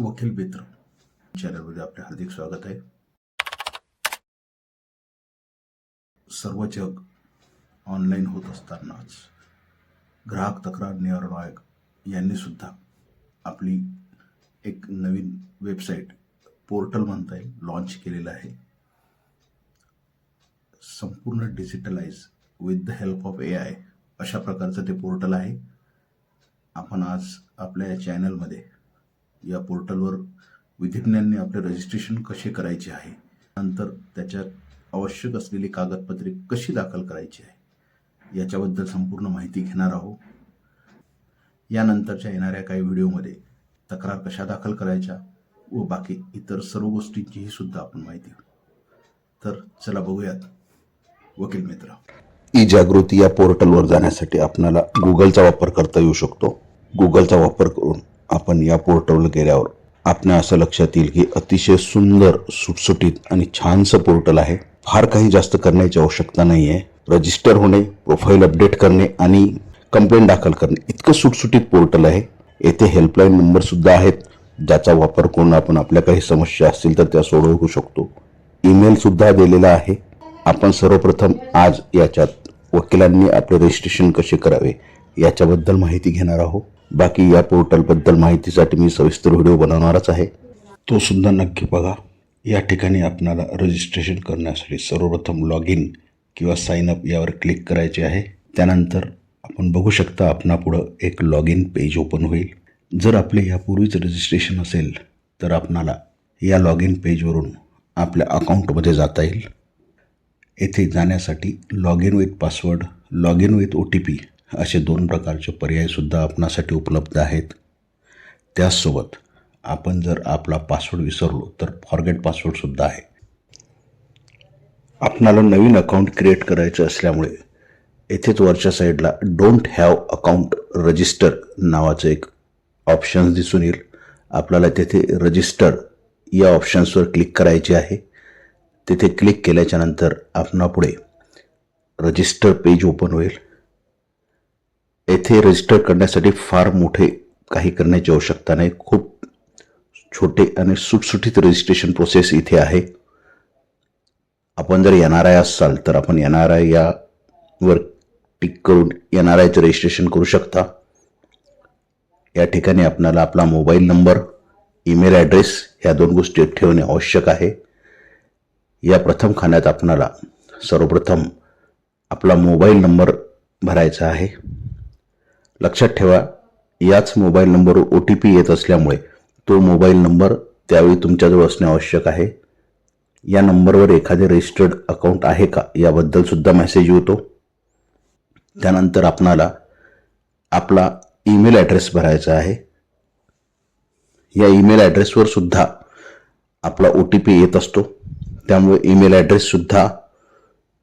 वकील मित्र. चॅनलमध्ये आपले हार्दिक स्वागत आहे. सर्व जग ऑनलाईन होत असतानाच ग्राहक तक्रार निवारण आयोग यांनी सुद्धा आपली एक नवीन वेबसाईट पोर्टल म्हणता येईल लॉन्च केलेलं आहे. संपूर्ण digitalise with the help of A I अशा प्रकारचं ते पोर्टल आहे. आपण आज आपल्या या चॅनलमध्ये या पोर्टलवर विधिज्ञांनी आपले रजिस्ट्रेशन कसे करायचे आहे नंतर त्याच्यात आवश्यक असलेली कागदपत्रे कशी दाखल करायची आहे याच्याबद्दल संपूर्ण माहिती घेणार आहोत. यानंतरच्या येणाऱ्या काही व्हिडिओमध्ये तक्रार कशा दाखल करायच्या व बाकी इतर सर्व गोष्टींचीही सुद्धा आपण माहिती तर चला बघूयात वकील मित्र. ई जागृती या पोर्टलवर जाण्यासाठी आपल्याला गुगलचा वापर करता येऊ शकतो. गुगलचा वापर करून आपण या पोर्टलवर गेल्यावर आपल्या असं लक्षात येईल की अतिशय सुंदर सुटसुटीत आणि छानसं पोर्टल आहे. फार काही जास्त करण्याची आवश्यकता नाही आहे रजिस्टर होणे प्रोफाईल अपडेट करणे आणि कंप्लेंट दाखल करणे इतकं सुटसुटीत पोर्टल आहे. येथे हेल्पलाईन नंबर सुद्धा आहेत. ज्याचा वापर करून आपण आपल्या काही समस्या असतील तर त्या सोडवू शकतो. ईमेल सुद्धा दिलेला आहे. आपण सर्वप्रथम आज याच्यात वकिलांनी आपले रजिस्ट्रेशन कसे करावे याच्याबद्दल माहिती घेणार आहोत. बाकी या पोर्टलबद्दल माहितीसाठी मी सविस्तर व्हिडिओ बनवणारच आहे. तो सुद्धा नक्की बघा. या ठिकाणी आपणाला रजिस्ट्रेशन करण्यासाठी सर्वप्रथम लॉग इन किंवा साइन अप यावर क्लिक करायचे आहे. त्यानंतर आपण बघू शकता आपणापुढं एक लॉग इन पेज ओपन होईल. जर आपले यापूर्वीच रजिस्ट्रेशन असेल तर आपणाला या लॉग इन पेजवरून आपल्या अकाउंटमध्ये जाता येईल. येथे जाण्यासाठी log in with password log in with O T P असे दोन प्रकारचे पर्यायसुद्धा आपणासाठी उपलब्ध आहेत. त्याचसोबत आपण जर आपला पासवर्ड विसरलो तर फॉरगेट पासवर्डसुद्धा आहे. आपणाला नवीन अकाउंट क्रिएट करायचं असल्यामुळे येथेच वरच्या साईडला डोंट हॅव अकाउंट रजिस्टर नावाचं एक ऑप्शन्स दिसून येईल. आपल्याला तेथे रजिस्टर या ऑप्शन्सवर क्लिक करायचे आहे. तिथे क्लिक केल्याच्यानंतर आपणापुढे रजिस्टर पेज ओपन होईल. येथे रजिस्टर करण्यासाठी फार मोठे काही करण्याची आवश्यकता नाही. खूप छोटे आणि सुटसुटीत रजिस्ट्रेशन प्रोसेस इथे आहे. आपण जर एन आर आय असाल तर आपण एन आर आय यावर टिक करून एन आर आयचं रजिस्ट्रेशन करू शकता. या ठिकाणी आपल्याला आपला मोबाईल नंबर ईमेल ॲड्रेस ह्या दोन गोष्टी ठेवणे आवश्यक आहे. या प्रथम खाण्यात आपणाला सर्वप्रथम आपला मोबाईल नंबर भरायचा आहे. लक्षात ठेवा याच मोबाईल नंबरवर ओ टी पी येत असल्यामुळे तो मोबाईल नंबर त्यावेळी तुमच्याजवळ असणे आवश्यक आहे. या नंबरवर एखादे रजिस्टर्ड अकाउंट आहे का? याबद्दलसुद्धा मेसेज येतो त्यानंतर आपणाला आपला ईमेल ॲड्रेस भरायचा आहे. या ईमेल ॲड्रेसवर सुद्धा आपला ओ टी पी येत असतो. त्यामुळे ईमेल ॲड्रेससुद्धा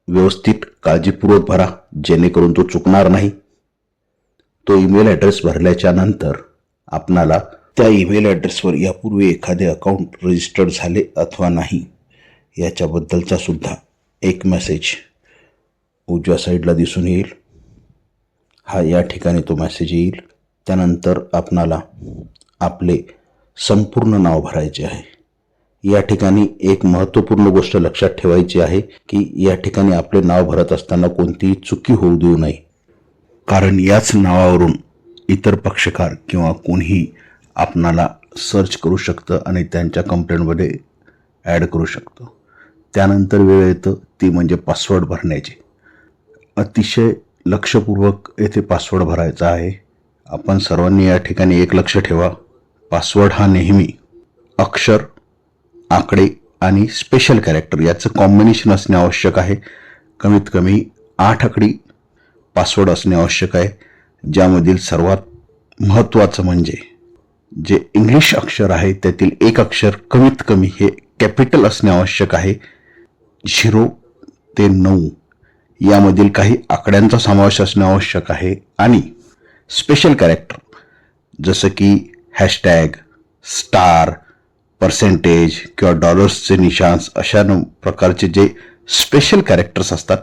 व्यवस्थित काळजीपूर्वक भरा जेणेकरून तो चुकणार नाही. तो ईमेल ॲड्रेस भरल्याच्या नंतर आपणाला त्या ईमेल ॲड्रेसवर यापूर्वी एखादे अकाउंट रजिस्टर्ड झाले अथवा नाही याच्याबद्दलचा सुद्धा एक मेसेज उजव्या साईडला दिसून येईल. हा या ठिकाणी तो मेसेज येईल. त्यानंतर आपणाला आपले संपूर्ण नाव भरायचे आहे. या ठिकाणी एक महत्त्वपूर्ण गोष्ट लक्षात ठेवायची आहे की या ठिकाणी आपले नाव भरत असताना कोणतीही चुकी होऊ देऊ नये. कारण याच नावावरून इतर पक्षकार किंवा कोणीही आपणाला सर्च करू शकतं आणि त्यांच्या कंप्लेंटमध्ये ॲड करू शकतं. त्यानंतर वेळ येतं ती म्हणजे पासवर्ड भरण्याची. अतिशय लक्षपूर्वक येथे पासवर्ड भरायचा आहे. आपण सर्वांनी या ठिकाणी एक लक्ष ठेवा. पासवर्ड हा नेहमी अक्षर आकडे आणि स्पेशल कॅरेक्टर याचं कॉम्बिनेशन असणे आवश्यक आहे. कमीत कमी आठ आकडी पासवर्ड असणे आवश्यक आहे. ज्यामधील सर्वात महत्त्वाचं म्हणजे जे इंग्लिश अक्षर आहे त्यातील एक अक्षर कमीत कमी हे कॅपिटल असणे आवश्यक आहे. झिरो ते नऊ यामधील काही आकड्यांचा समावेश असणे आवश्यक आहे. आणि स्पेशल कॅरेक्टर जसं की हॅशटॅग स्टार पर्सेंटेज किंवा डॉलर्सचे निशांस अशा प्रकारचे जे स्पेशल कॅरेक्टर्स असतात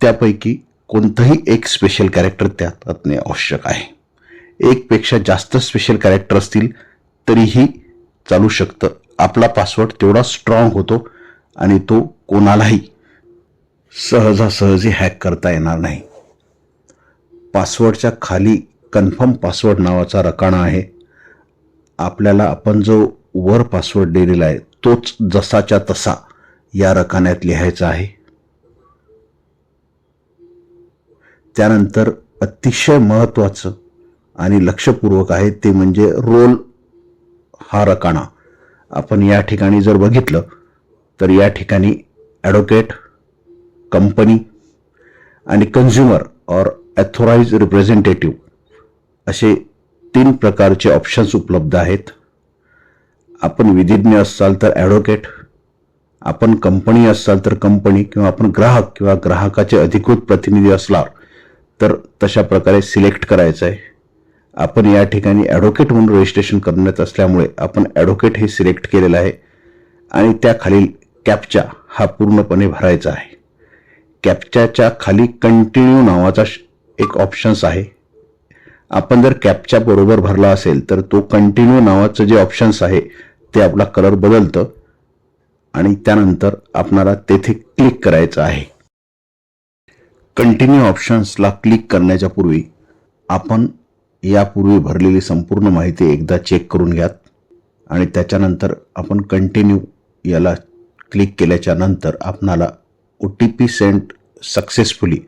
त्यापैकी कोणतंही एक स्पेशल कॅरेक्टर त्यात असणे आवश्यक आहे. एकपेक्षा जास्त स्पेशल कॅरेक्टर असतील तरीही चालू शकतं. आपला पासवर्ड तेवढा स्ट्रॉंग होतो आणि तो कोणालाही सहजासहजी हॅक करता येणार नाही. पासवर्डच्या खाली कन्फर्म पासवर्ड नावाचा रकाणा आहे. आपल्याला आपण जो वर पासवर्ड दिलेला आहे तोच जसाच्या तसा या रकान्यात लिहायचा आहे. त्यानंतर अतिशय महत्त्वाचं आणि लक्षपूर्वक आहे ते म्हणजे रोल हा रकाणा आपण या ठिकाणी जर बघितलं तर या ठिकाणी ॲडव्होकेट कंपनी आणि कन्झ्युमर ऑर ॲथोराईज रिप्रेझेंटेटिव्ह असे तीन प्रकारचे ऑप्शन्स उपलब्ध आहेत. आपण विधिज्ञ असाल तर ॲडव्होकेट आपण कंपनी असाल तर कंपनी किंवा आपण ग्राहक किंवा ग्राहकाचे अधिकृत प्रतिनिधी असणार. तर तशा प्रकारे सिलेक्ट करायचं आहे आपण या ठिकाणी ॲडव्होकेट म्हणून रजिस्ट्रेशन करण्यात असल्यामुळे आपण ॲडव्होकेट हे सिलेक्ट केलेलं आहे. आणि त्याखालील कॅपचा हा पूर्णपणे भरायचा आहे. कॅपच्याच्या खाली कंटिन्यू नावाचा श- एक ऑप्शन्स आहे. आपण जर कॅपच्या बरोबर भरला असेल तर तो कंटिन्यू नावाचं जे ऑप्शन्स आहे ते आपला कलर बदलतं. आणि त्यानंतर आपणाला तेथे क्लिक करायचं आहे. कंटिन्यू ऑप्शन्सला क्लिक करण्याच्या पूर्वी आपण यापूर्वी भरलेली संपूर्ण माहिती एकदा चेक करून घ्यात आणि त्याच्यानंतर आपण कंटिन्यू याला क्लिक केल्याच्यानंतर आपणाला O T P sent successfully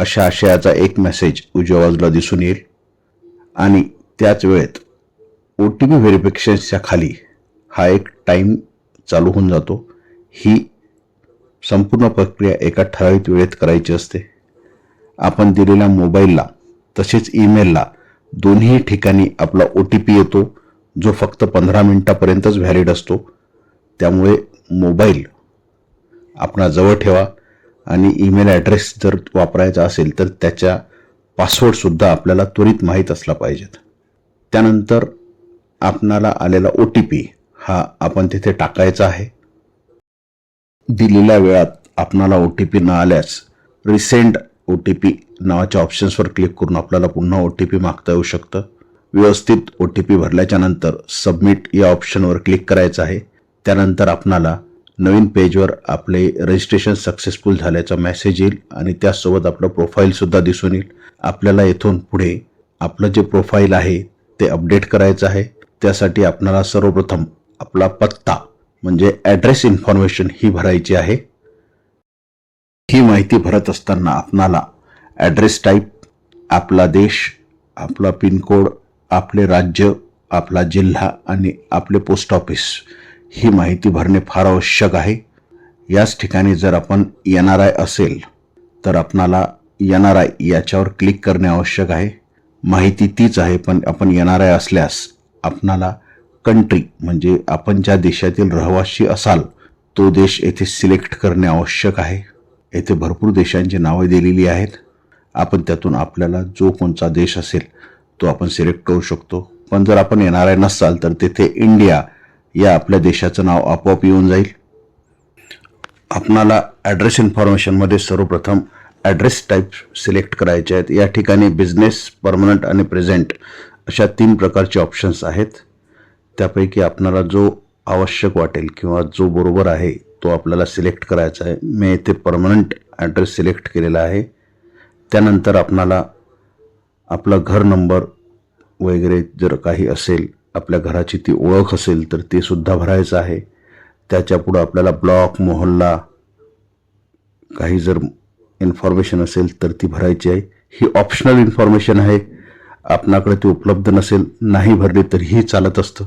अशा आशयाचा एक मेसेज उजव्या बाजूला दिसून येईल. आणि त्याच वेळेत ओ टी पी व्हेरिफिकेशन्सच्या खाली हा एक टाईम चालू होऊन जातो. ही संपूर्ण प्रक्रिया एका ठराविक वेळेत करायची असते. आपण दिलेल्या मोबाईलला तसेच ईमेलला दोन्ही ठिकाणी आपला ओ टी पी येतो जो फक्त पंधरा मिनटापर्यंतच व्हॅलिड असतो. त्यामुळे मोबाईल आपणा जवळ ठेवा आणि ईमेल ॲड्रेस जर वापरायचा असेल तर त्याच्या पासवर्डसुद्धा आपल्याला त्वरित माहीत असला पाहिजेत. त्यानंतर आपणाला आलेला ओ टी पी हा आपण तिथे टाकायचा आहे. दिलेल्या वेळात आपणाला ओ टी पी न आल्यास रिसेंट ओ टी पी नावाच्या ऑप्शन्सवर क्लिक करून आपल्याला पुन्हा ओ टी पी मागता येऊ शकतं. व्यवस्थित ओ टी पी भरल्याच्या नंतर सबमिट या ऑप्शनवर क्लिक करायचं आहे. त्यानंतर आपणाला नवीन पेजवर आपले रजिस्ट्रेशन सक्सेसफुल झाल्याचा मेसेज येईल आणि त्यासोबत आपलं प्रोफाईलसुद्धा दिसून येईल. आपल्याला येथून पुढे आपलं जे प्रोफाईल आहे ते अपडेट करायचं आहे. त्यासाठी आपणाला सर्वप्रथम आपला पत्ता म्हणजे ॲड्रेस इन्फॉर्मेशन ही भरायची आहे. ही माहिती भरत असताना आपणाला ॲड्रेस टाईप आपला देश आपला पिनकोड आपले राज्य आपला जिल्हा आणि आपले पोस्ट ऑफिस ही माहिती भरणे फार आवश्यक आहे. याच ठिकाणी जर आपण एन आर आय असेल तर आपणाला एन आर आय याच्यावर क्लिक करणे आवश्यक आहे. माहिती तीच आहे पण आपण एन आर आय असल्यास आपणाला कंट्री म्हणजे आपण ज्या देशातील रहिवासी असाल तो देश येथे सिलेक्ट करणे आवश्यक आहे. येथे भरपूर देशांची नावे दिलेली आहेत. आपण त्यातून आपल्याला जो कोणता देश असेल तो आपण सिलेक्ट करू शकतो. पण जर आपण येणार आहे नसाल तर तेथे इंडिया या आपल्या देशाचं नाव आपोआप येऊन जाईल. आपणाला ॲड्रेस इन्फॉर्मेशनमध्ये सर्वप्रथम ॲड्रेस टाईप सिलेक्ट करायचे आहेत. या ठिकाणी बिझनेस परमनंट आणि प्रेझेंट अशा तीन प्रकारचे ऑप्शन्स आहेत. त्यापैकी आपणाला जो आवश्यक वाटेल किंवा जो बरोबर आहे तो आपल्याला सिलेक्ट करायचा आहे. मी इथे परमनंट ॲड्रेस सिलेक्ट केलेला आहे. त्यानंतर आपणाला आपला घर नंबर वगैरे जर काही असेल आपल्या घराची ती ओळख असेल तर ते सुद्धा भरायचं आहे. त्याच्यापुढं आपल्याला ब्लॉक मोहल्ला काही जर इन्फॉर्मेशन असेल तर ती भरायची आहे. ही ऑप्शनल इन्फॉर्मेशन आहे. आपणाकडे ती उपलब्ध नसेल नाही भरली तरीही चालत असतं.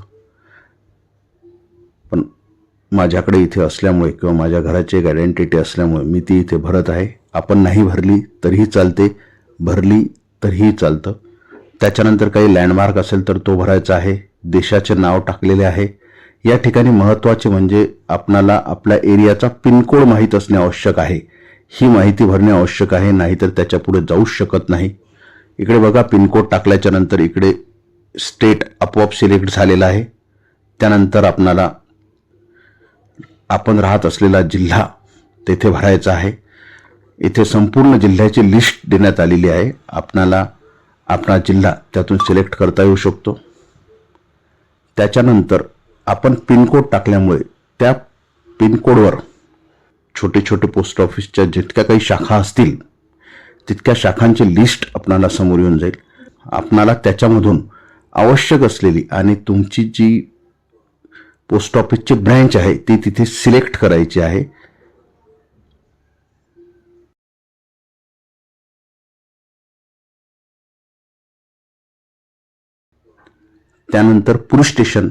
माझ्याकडे इथे असल्यामुळे किंवा माझ्या घराची एक आयडेंटिटी असल्यामुळे मी ती इथे भरत आहे. आपण नाही भरली तरीही चालते. भरली तरीही चालतं. त्याच्यानंतर काही लँडमार्क असेल तर तो भरायचा आहे. देशाचे नाव टाकलेले आहे. या ठिकाणी महत्त्वाचे म्हणजे आपणाला आपल्या एरियाचा पिनकोड माहीत असणे आवश्यक आहे. ही माहिती भरणे आवश्यक आहे नाहीतर त्याच्यापुढे जाऊ जाऊच शकत नाही. इकडे बघा पिनकोड टाकल्याच्यानंतर इकडे स्टेट आपोआप सिलेक्ट झालेला आहे. त्यानंतर आपणाला आपण राहत असलेला जिल्हा तेथे भरायचा आहे. इथे संपूर्ण जिल्ह्याची लिस्ट देण्यात आलेली आहे. आपणाला आपला जिल्हा त्यातून सिलेक्ट करता येऊ शकतो. त्याच्यानंतर आपण पिनकोड टाकल्यामुळे त्या पिनकोडवर छोटे छोटे पोस्ट ऑफिसच्या जितक्या काही शाखा असतील तितक्या शाखांची लिस्ट आपणाला समोर येऊन जाईल. आपणाला त्याच्यामधून आवश्यक असलेली आणि तुमची जी पोस्ट ऑफिसची ब्रँच आहे ती तिथे सिलेक्ट करायची आहे. त्यानंतर पुरुष स्टेशन.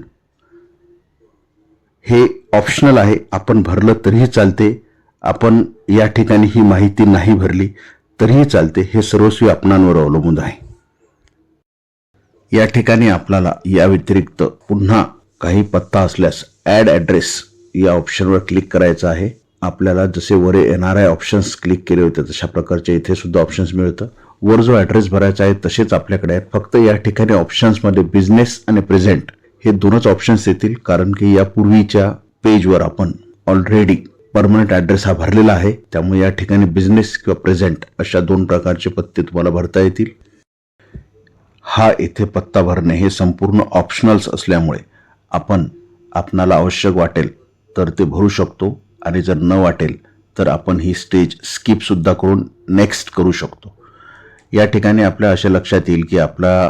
हे ऑप्शनल आहे आपण भरलं तरीही चालते. आपण या ठिकाणी ही माहिती नाही भरली तरीही चालते. हे सर्वस्वी आपणांवर अवलंबून आहे. या ठिकाणी आपल्याला या व्यतिरिक्त पुन्हा काही पत्ता असल्यास ॲड ॲड्रेस या ऑप्शनवर क्लिक करायचं आहे. आपल्याला जसे वर येणार आहे ऑप्शन्स क्लिक केले होते तशा प्रकारचे इथे सुद्धा ऑप्शन्स मिळतं. वर जो ॲड्रेस भरायचा आहे तसेच आपल्याकडे आहेत. फक्त या ठिकाणी ऑप्शन्समध्ये बिझनेस आणि प्रेझेंट हे दोनच ऑप्शन्स येतील कारण की या पूर्वीच्या पेजवर आपण ऑलरेडी परमनंट ॲड्रेस हा भरलेला आहे. त्यामुळे या ठिकाणी बिझनेस किंवा प्रेझेंट अशा दोन प्रकारचे पत्ते तुम्हाला भरता येतील. हा येथे पत्ता भरणे हे संपूर्ण ऑप्शनल्स असल्यामुळे आपण आपणाला आवश्यक वाटेल तर ते भरू शकतो आणि जर न वाटेल तर आपण ही स्टेज स्किपसुद्धा करून नेक्स्ट करू शकतो. या ठिकाणी आपल्या असे लक्षात येईल की आपला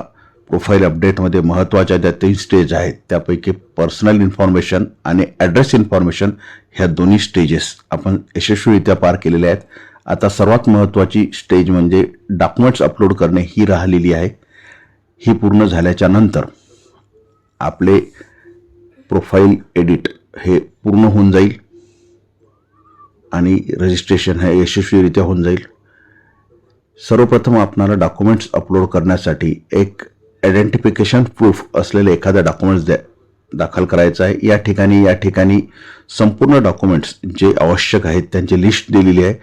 प्रोफाईल अपडेटमध्ये महत्त्वाच्या ज्या तीन स्टेज आहेत त्यापैकी पर्सनल इन्फॉर्मेशन आणि ॲड्रेस इन्फॉर्मेशन ह्या दोन्ही स्टेजेस आपण यशस्वीरित्या पार केलेल्या आहेत. आता सर्वात महत्त्वाची स्टेज म्हणजे डॉक्युमेंट्स अपलोड करणे ही राहिलेली आहे. ही पूर्ण झाल्याच्यानंतर आपले प्रोफाईल एडिट हे पूर्ण होऊन जाईल आणि रजिस्ट्रेशन हे यशस्वीरित्या होऊन जाईल. सर्वप्रथम आपणाला डॉक्युमेंट्स अपलोड करण्यासाठी एक आयडेंटिफिकेशन प्रूफ असलेले एखादा डॉक्युमेंट्स द्या दाखल करायचं आहे. या ठिकाणी या ठिकाणी संपूर्ण डॉक्युमेंट्स जे आवश्यक आहेत त्यांची लिस्ट दिलेली आहे.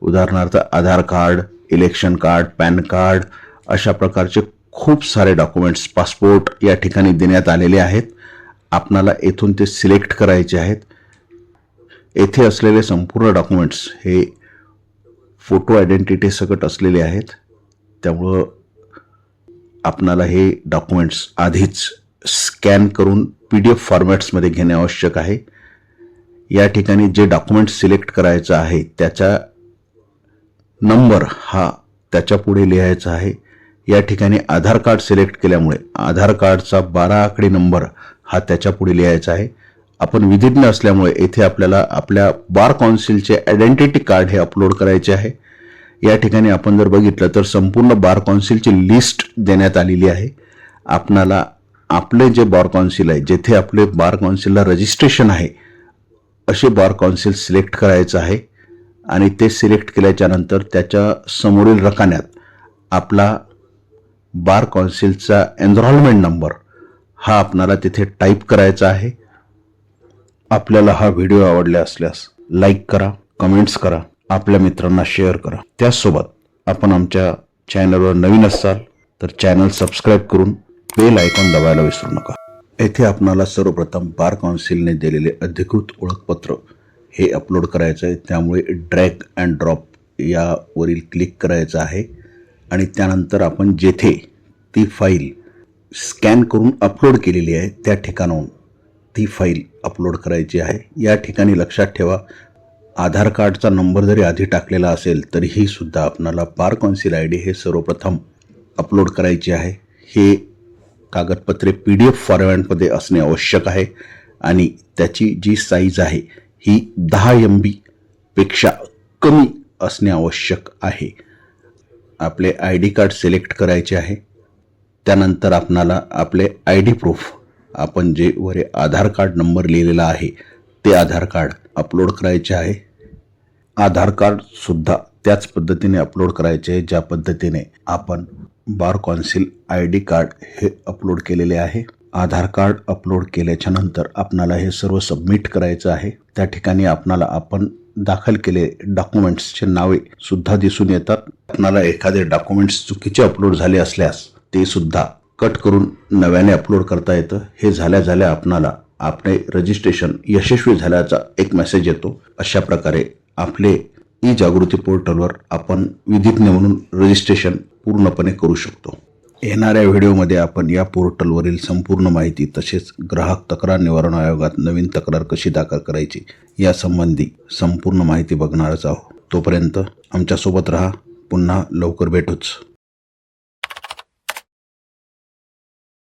उदाहरणार्थ Aadhaar card election card PAN card अशा प्रकारचे खूप सारे डॉक्युमेंट्स पासपोर्ट या ठिकाणी देण्यात आलेले आहेत. आपणाला येथून ते सिलेक्ट करायचे आहेत. येथे असलेले संपूर्ण डॉक्युमेंट्स हे फोटो आयडेंटिटी सकट असलेले आहेत. त्यामुळं आपणाला हे डॉक्युमेंट्स आधीच स्कॅन करून पी डी एफ फॉर्मॅट्समध्ये घेणे आवश्यक आहे. या ठिकाणी जे डॉक्युमेंट्स सिलेक्ट करायचं आहे त्याचा नंबर हा त्याच्या पुढे लिहायचा आहे. या ठिकाणी आधार कार्ड सिलेक्ट केल्यामुळे आधार कार्डचा बारा आकडी नंबर हा त्याच्या पुढे लिहायचा आहे. आपण विधिज्ञ असल्यामुळे येथे आपल्याला आपल्या बार काउन्सिलचे आयडेंटिटी कार्ड हे अपलोड करायचे आहे. या ठिकाणी आपण जर बघितलं तर संपूर्ण बार काउन्सिलची लिस्ट देण्यात आलेली आहे. आपणाला आपले जे बार काउन्सिल आहे जेथे आपले बार काउन्सिलला रजिस्ट्रेशन आहे असे बार काउन्सिल सिलेक्ट करायचं आहे. आणि ते सिलेक्ट केल्याच्यानंतर त्याच्या समोरील रकान्यात आपला बार काउन्सिलचा एनरोलमेंट नंबर हा आपणाला तिथे टाईप करायचा आहे. आपल्याला हा व्हिडिओ आवडला असल्यास लाईक करा कमेंट्स करा आपल्या मित्रांना शेअर करा. त्याचसोबत आपण आमच्या चॅनलवर नवीन असाल तर चॅनल सबस्क्राईब करून बेल आयकॉन दबायला विसरू नका. येथे आपणाला सर्वप्रथम बार काउन्सिलने दिलेले अधिकृत ओळखपत्र हे अपलोड करायचं आहे. त्यामुळे ड्रॅग अँड ड्रॉप यावरील क्लिक करायचं आहे. आणि त्यानंतर आपण जेथे ती फाईल स्कॅन करून अपलोड केलेली आहे त्या ठिकाणाहून. ती फाईल अपलोड करायची आहे. या ठिकाणी लक्षात ठेवा आधार कार्डचा नंबर जरी आधी टाकलेला असेल तरीही सुद्धा आपणाला बार कौन्सिल आय डी हे सर्वप्रथम अपलोड करायचे आहे. हे कागदपत्रे पी डी एफ फॉरमॅटमध्ये असणे आवश्यक आहे आणि त्याची जी साईज आहे ही दहा एम बीपेक्षा कमी असणे आवश्यक आहे. आपले आय डी कार्ड सिलेक्ट करायचे आहे. त्यानंतर आपणाला आपले आय डी प्रूफ आपण जे वर आधार कार्ड नंबर लिहिलेला आहे ते आधार कार्ड अपलोड करायचे आहे. आधार कार्डसुद्धा त्याच पद्धतीने अपलोड करायचे आहे ज्या पद्धतीने आपण bar council I D card हे अपलोड केलेले आहे. आधार कार्ड अपलोड केल्याच्यानंतर आपणाला हे सर्व सबमिट करायचं आहे. त्या ठिकाणी आपणाला आपण दाखल केले डॉक्युमेंट्सचे नावे सुद्धा दिसून येतात. आपणाला एखादे डॉक्युमेंट्स चुकीचे अपलोड झाले असल्यास ते सुद्धा कट करून नव्याने अपलोड करता येतं. हे झाल्या झाल्या आपणाला आपले रजिस्ट्रेशन यशस्वी झाल्याचा एक मेसेज येतो. अशा प्रकारे आपले ई जागृती पोर्टलवर आपण विधिज्ञ म्हणून रजिस्ट्रेशन पूर्णपणे करू शकतो. येणाऱ्या व्हिडिओमध्ये आपण या पोर्टलवरील संपूर्ण माहिती तसेच ग्राहक तक्रार निवारण आयोगात नवीन तक्रार कशी दाखल करायची यासंबंधी संपूर्ण माहिती बघणारच आहोत. तोपर्यंत आमच्यासोबत राहा. पुन्हा लवकर भेटूच.